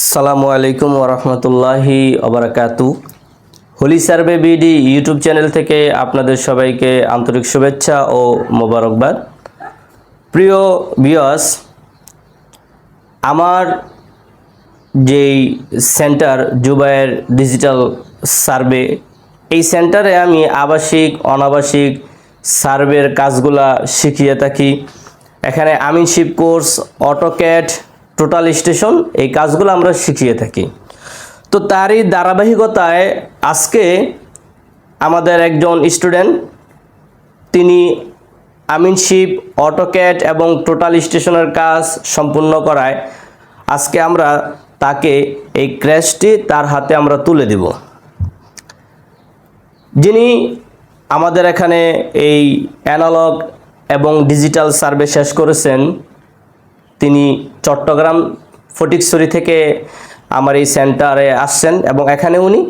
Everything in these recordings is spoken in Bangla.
আসসালামু আলাইকুম ওরহমতুল্লাহি ওবরাকাতু holy survey BD YouTube channel থেকে আপনাদের সবাইকে আন্তরিক শুভেচ্ছা ও মোবারকবাদ। প্রিয় বিয়স আমার যেই সেন্টার জুবাইয়ের ডিজিটাল সার্ভে, এই সেন্টারে আমি আবাসিক, অনাবাসিক সার্ভের কাজগুলা শিখিয়ে থাকি। এখানে আমিনশিপ কোর্স অটোক্যাট টোটাল স্টেশন, এই কাজগুলো আমরা শিখিয়ে থাকি। তো তারই ধারাবাহিকতায় আজকে আমাদের একজন স্টুডেন্ট, তিনি আমিনশিপ অটোক্যাট এবং টোটাল স্টেশনের কাজ সম্পূর্ণ করায়। আজকে আমরা তাকে এই ক্র্যাশটি তার হাতে আমরা তুলে দিব। যিনি আমাদের এখানে এই অ্যানালগ এবং ডিজিটাল সার্ভে শেষ করেছেন তিনি চট্টগ্রাম ফটিকছড়ি থেকে আমার এই সেন্টারে আসছেন এবং এখানে উনি,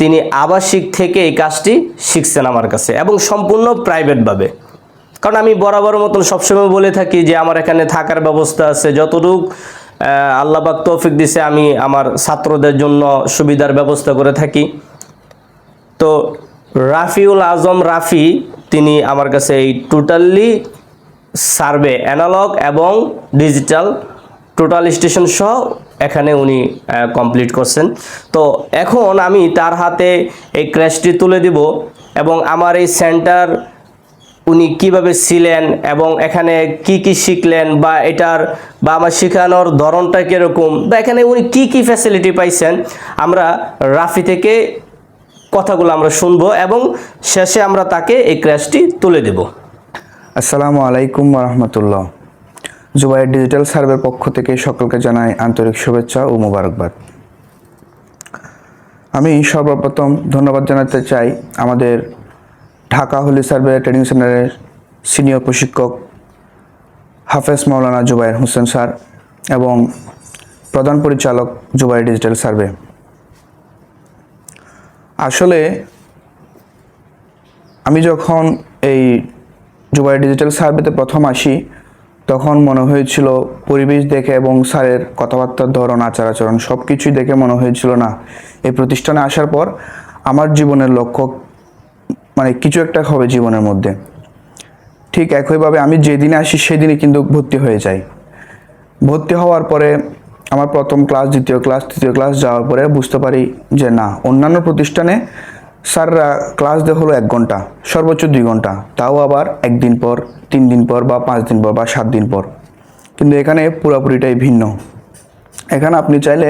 তিনি আবাসিক থেকে এই কাজটি শিখছেন আমার কাছে এবং সম্পূর্ণ প্রাইভেটভাবে কারণ আমি বরাবর মতন সবসময় বলে থাকি যে আমার এখানে থাকার ব্যবস্থা আছে, যতটুক আল্লাহবাক তৌফিক দিছে, আমি আমার ছাত্রদের জন্য সুবিধার ব্যবস্থা করে থাকি। তো রাফিউল আজম রাফি, তিনি আমার কাছে এই টোটালি সার্ভে, অ্যানালগ এবং ডিজিটাল টোটাল স্টেশন সহ এখানে উনি কমপ্লিট করছেন। তো এখন আমি তার হাতে এই ক্র্যাশটি তুলে দিব এবং আমার এই সেন্টার উনি কীভাবে ছিলেন এবং এখানে কি কি শিখলেন বা এটার বা আমার শেখানোর ধরনটা কীরকম বা এখানে উনি কি কি ফ্যাসিলিটি পাইছেন, আমরা রাফি থেকে কথাগুলো আমরা শুনব এবং শেষে আমরা তাকে এই ক্র্যাশটি তুলে দেব। আসসালামু আলাইকুম রহমতুল্লাহ জুবাইয়ের ডিজিটাল সার্ভের পক্ষ থেকে সকলকে জানাই আন্তরিক শুভেচ্ছা ও মোবারকবাদ। আমি সর্বপ্রথম ধন্যবাদ জানাতে চাই আমাদের ঢাকা হোলি সার্ভে ট্রেনিং সেন্টারের সিনিয়র প্রশিক্ষক হাফেজ মাওলানা জুবাইর হোসেন স্যার এবং প্রধান পরিচালক জুবাইর ডিজিটাল সার্ভে। আসলে আমি যখন এই জুবাই ডিজিটাল সার্ভেতে প্রথম আসি, তখন মনে হয়েছিল পরিবেশ দেখে এবং স্যারের কথাবার্তার ধরন আচার আচরণ সব কিছুই দেখে মনে হয়েছিল, না, এই প্রতিষ্ঠানে আসার পর আমার জীবনের লক্ষ্য মানে কিছু একটা হবে জীবনের মধ্যে। ঠিক একইভাবে আমি যেদিনে আসি সেদিনই কিন্তু ভর্তি হয়ে যাই। ভর্তি হওয়ার পরে আমার প্রথম ক্লাস, দ্বিতীয় ক্লাস, তৃতীয় ক্লাস যাওয়ার পরে বুঝতে পারি যে, না, অন্যান্য প্রতিষ্ঠানে স্যাররা ক্লাস দেয় হলো এক ঘণ্টা, সর্বোচ্চ দুই ঘণ্টা। তাও আবার একদিন পর, তিন দিন পর বা পাঁচ দিন পর বা সাত দিন পর। কিন্তু এখানে পুরোপুরিটাই ভিন্ন। এখানে আপনি চাইলে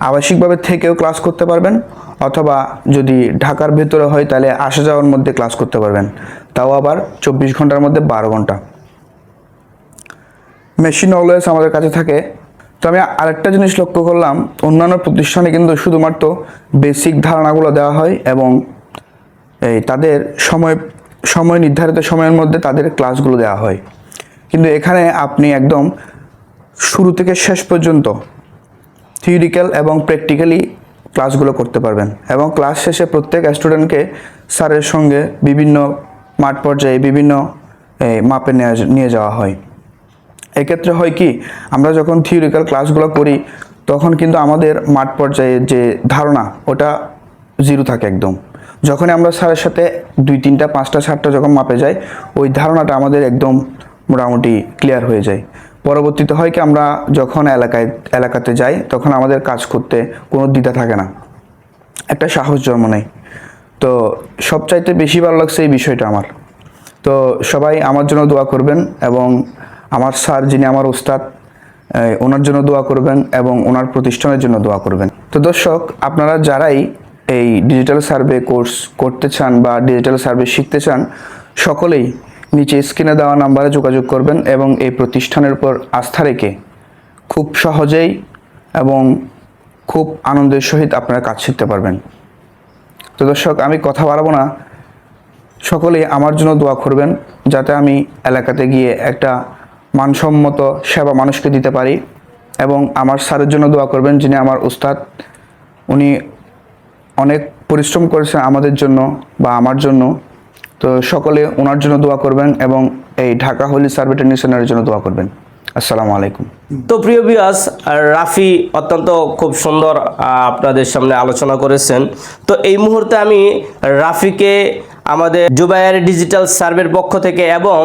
আবাসিকভাবে থেকেও ক্লাস করতে পারবেন, অথবা যদি ঢাকার ভেতরে হয় তাহলে আসা যাওয়ার মধ্যে ক্লাস করতে পারবেন। তাও আবার চব্বিশ ঘণ্টার মধ্যে বারো ঘণ্টা। মেশিন অলওয়েজ আমাদের কাছে থাকে তো আমি আরেকটা জিনিস লক্ষ্য করলাম, অন্যান্য প্রতিষ্ঠানে কিন্তু শুধুমাত্র বেসিক ধারণাগুলো দেওয়া হয় এবং এই তাদের সময় সময় নির্ধারিত সময়ের মধ্যে তাদের ক্লাসগুলো দেওয়া হয়। কিন্তু এখানে আপনি একদম শুরু থেকে শেষ পর্যন্ত থিওরিক্যাল এবং প্র্যাকটিক্যালি ক্লাসগুলো করতে পারবেন এবং ক্লাস শেষে প্রত্যেক স্টুডেন্টকে স্যারের সঙ্গে বিভিন্ন মাঠ পর্যায়ে বিভিন্ন মাপে নিয়ে যাওয়া হয়। এক্ষেত্রে হয় কি, আমরা যখন থিওরিক্যাল ক্লাসগুলো করি, তখন কিন্তু আমাদের মাঠ পর্যায়ে যে ধারণা, ওটা জিরো থাকে একদম। যখন আমরা স্যারের সাথে দুই তিনটা, পাঁচটা, সাতটা যখন মাপে যাই, ওই ধারণাটা আমাদের একদম মোটামুটি ক্লিয়ার হয়ে যায়। পরবর্তীতে হয় কি, আমরা যখন এলাকায়, এলাকাতে যাই, তখন আমাদের কাজ করতে কোনো দ্বিধা থাকে না। একটা সাহস জন্ম নেয়। তো সবচাইতে বেশি ভালো লাগছে এই বিষয়টা আমার। তো সবাই আমার জন্য দোয়া করবেন এবং আমার স্যার যিনি আমার ওস্তাদ ওনার জন্য দোয়া করবেন এবং ওনার প্রতিষ্ঠানের জন্য দোয়া করবেন। তো দর্শক, আপনারা যারাই এই ডিজিটাল সার্ভে কোর্স করতে চান বা ডিজিটাল সার্ভে শিখতে চান, সকলেই নিচে স্ক্রিনে দেওয়া নাম্বারে যোগাযোগ করবেন এবং এই প্রতিষ্ঠানের উপর আস্থা রেখে খুব সহজেই এবং খুব আনন্দের সহিত আপনারা কাজ শিখতে পারবেন। তো দর্শক, আমি কথা বাড়াবো না। সকলেই আমার জন্য দোয়া করবেন, যাতে আমি এলাকাতে গিয়ে একটা মানসম্মত সেবা মানুষকে দিতে পারি এবং আমার স্যারের জন্য দোয়া করবেন যিনি আমার উস্তাদ। উনি অনেক পরিশ্রম করেছেন আমাদের জন্য বা আমার জন্য। তো সকলে ওনার জন্য দোয়া করবেন এবং এই ঢাকা হোলি সার্ভে ট্রেনিং জন্য দোয়া করবেন। আসসালামু আলাইকুম। তো প্রিয় বিয়াস রাফি অত্যন্ত খুব সুন্দর আপনাদের সামনে আলোচনা করেছেন। তো এই মুহূর্তে আমি রাফিকে আমাদের জুবাইর ডিজিটাল সার্ভের পক্ষ থেকে এবং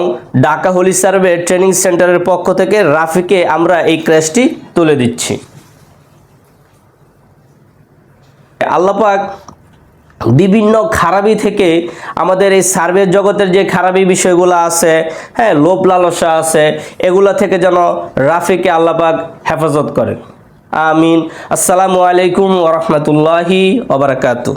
ঢাকা হোলি সার্ভে ট্রেনিং সেন্টারের পক্ষ থেকে রাফিকে আমরা এই ক্র্যাশটি তুলে দিচ্ছি। আল্লাপাক বিভিন্ন খারাপি থেকে আমাদের এই সার্ভের জগতের যে খারাপি বিষয়গুলো আছে হ্যাঁ লোভ লালসা আছে, এগুলা থেকে যেন রাফিকে আল্লাপাক হেফাজত করেন। আমিন। আসসালামু আলাইকুম ওরহমতুল্লাহি ওবরাকাতু